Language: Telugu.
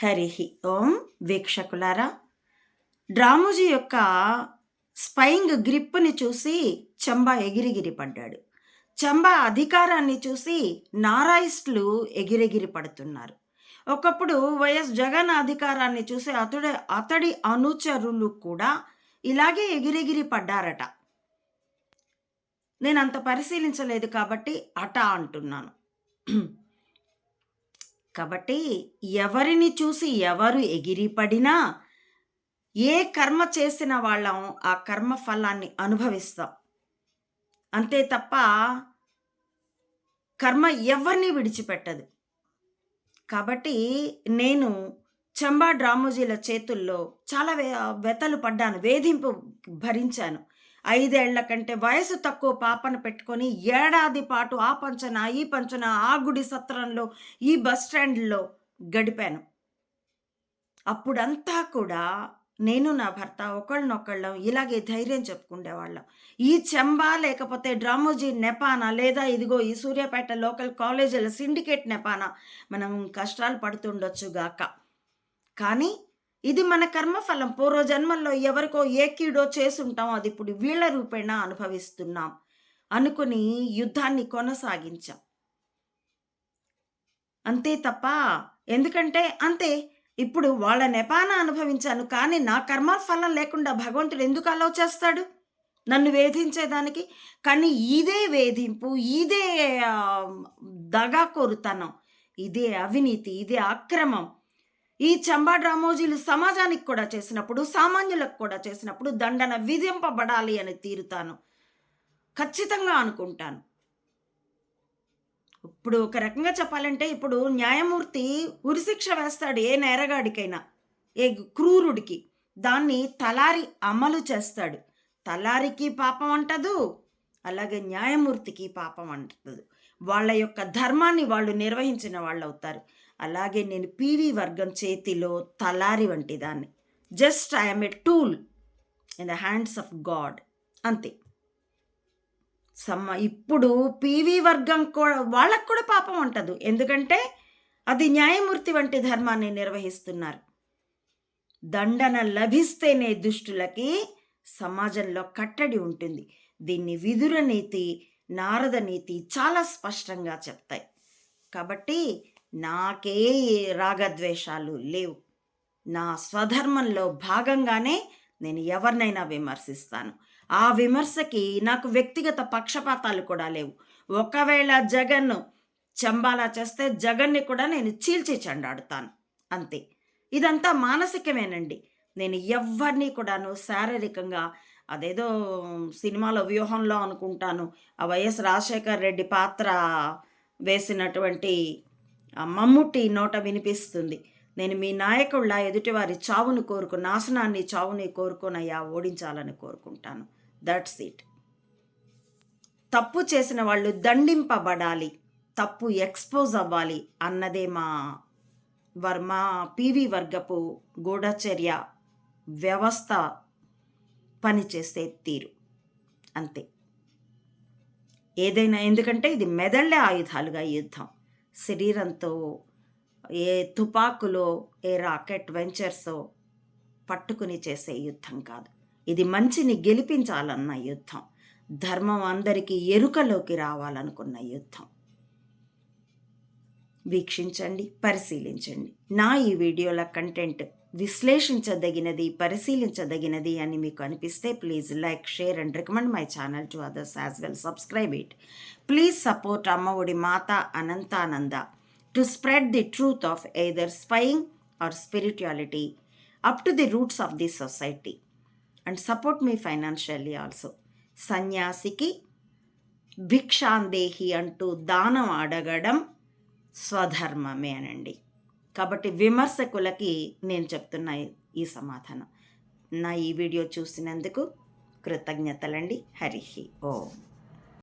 హరి ఓం వీక్షకులారా డ్రామోజీ యొక్క స్పైంగ్ గ్రిప్ని చూసి చంబా ఎగిరిగిరి పడ్డాడు. చంబా అధికారాన్ని చూసి నారాయిస్టులు ఎగిరెగిరి పడుతున్నారు. ఒకప్పుడు వైఎస్ జగన్ అధికారాన్ని చూసి అతడు అతడి అనుచరులు కూడా ఇలాగే ఎగిరెగిరి పడ్డారట. నేను అంత పరిశీలించలేదు కాబట్టి అట అంటున్నాను. కాబట్టి ఎవరిని చూసి ఎవరు ఎగిరిపడినా ఏ కర్మ చేసిన వాళ్ళం ఆ కర్మ ఫలాన్ని అనుభవిస్తాం. అంతే తప్ప కర్మ ఎవరిని విడిచిపెట్టదు. కాబట్టి నేను చంబా డ్రామోజీల చేతుల్లో చాలా వే వెతలు పడ్డాను వేధింపు భరించాను. ఐదేళ్ళ కంటే వయసు తక్కువ పాపను పెట్టుకొని ఏడాది పాటు ఆ పంచన ఈ పంచన ఆ గుడి సత్రంలో ఈ బస్ స్టాండ్లో గడిపాను. అప్పుడంతా కూడా నేను నా భర్త ఒకళ్ళనొకళ్ళం ఇలాగే ధైర్యం చెప్పుకుండేవాళ్ళం. ఈ చెంబా లేకపోతే డ్రామోజీ నెపానా లేదా ఇదిగో ఈ సూర్యాపేట లోకల్ కాలేజీల సిండికేట్ నెపానా? మనం కష్టాలు పడుతుండొచ్చు గాక. కానీ ఇది మన కర్మఫలం. పూర్వజన్మల్లో ఎవరికో ఏ కీడో చేసుంటాం. అది ఇప్పుడు వీళ్ళ రూపేణ అనుభవిస్తున్నాం. అనుకుని యుద్ధాన్ని కొనసాగించాం. అంతే తప్ప ఎందుకంటే అంతే. ఇప్పుడు వాళ్ళ నెపాన అనుభవించాను కానీ నా కర్మ ఫలం లేకుండా భగవంతుడు ఎందుకు అలవ్ చేస్తాడు? నన్ను వేధించేదానికి? కానీ ఇదే వేధింపు ఇదే దగాకోరుతనం ఇదే అవినీతి ఇదే అక్రమం ఈ చంబా డ్రామోజీలు సమాజానికి కూడా చేసినప్పుడు సామాన్యులకు కూడా చేసినప్పుడు దండన విధింపబడాలి అని తీరుతాను. ఖచ్చితంగా అనుకుంటాను. ఇప్పుడు ఒక రకంగా చెప్పాలంటే ఇప్పుడు న్యాయమూర్తి ఉరిశిక్ష వేస్తాడు ఏ నేరగాడికైనా ఏ క్రూరుడికి. దాన్ని తలారి అమలు చేస్తాడు. తలారికి పాపం అంటదు అలాగే న్యాయమూర్తికి పాపం అంటుంది వాళ్ళ యొక్క ధర్మాన్ని వాళ్ళు నిర్వహించిన వాళ్ళు అవుతారు అలాగే నేను పీవీ వర్గం చేతిలో తలారి వంటి దాన్ని. Just I'm a tool in the hands of God. అంతే. సమ్మ ఇప్పుడు పీవీ వర్గం కూడా వాళ్ళకు కూడా పాపం అంటదు. ఎందుకంటే అది న్యాయమూర్తి వంటి ధర్మాన్ని నిర్వహిస్తున్నారు. దండన లభిస్తేనే దుష్టులకి సమాజంలో కట్టడి ఉంటుంది. దీన్ని విదుర నీతి నారద నీతి చాలా స్పష్టంగా చెప్తాయి. కాబట్టి నాకే రాగద్వేషాలు లేవు. నా స్వధర్మంలో భాగంగానే నేను ఎవరినైనా విమర్శిస్తాను. ఆ విమర్శకి నాకు వ్యక్తిగత పక్షపాతాలు కూడా లేవు. ఒకవేళ జగన్ చంబాలా చేస్తే జగన్ని కూడా నేను చీల్చి చెండాడుతాను. అంతే. ఇదంతా మానసికమేనండి. నేను ఎవరిని కూడాను శారీరకంగా అదేదో సినిమాలో వ్యూహంలో అనుకుంటాను. ఆ వైఎస్ రాజశేఖర్ రెడ్డి పాత్ర వేసినటువంటి మమ్ముట్టి నోట వినిపిస్తుంది. నేను మీ నాయకుళ్ళ ఎదుటివారి చావును కోరుకు నాశనాన్ని చావుని కోరుకోనయ్యా ఓడించాలని కోరుకుంటాను. దట్స్ ఇట్ తప్పు చేసిన వాళ్ళు దండింపబడాలి. తప్పు ఎక్స్పోజ్ అవ్వాలి అన్నదే మా వర్మ పీవీ వర్గపు గూఢచర్య వ్యవస్థ. పనిచేసే తీరు. అంతే. ఏదైనా ఎందుకంటే ఇది మెదళ్ళే ఆయుధాలుగా యుద్ధం. శరీరంతో ఏ తుపాకులో ఏ రాకెట్ వెంచర్సో పట్టుకుని చేసే యుద్ధం కాదు. ఇది మంచిని గెలిపించాలన్న యుద్ధం. ధర్మం అందరికీ ఎరుకలోకి రావాలనుకున్న యుద్ధం. వీక్షించండి పరిశీలించండి. నా ఈ వీడియోల కంటెంట్ విశ్లేషించదగినది పరిశీలించదగినది అని మీకు అనిపిస్తే please like share and recommend my channel to others as well subscribe it please support Ammaodi Mata Anantananda to spread the truth of either spying or spirituality up to the roots of the society and support me financially also సన్యాసికి భిక్షాందేహి అంటూ దానం అడగడం స్వధర్మమే అనండి. కాబట్టి విమర్శకులకి నేను చెప్తున్న ఈ సమాధానం. నా ఈ వీడియో చూసినందుకు కృతజ్ఞతలండి. హరిహి ఓం.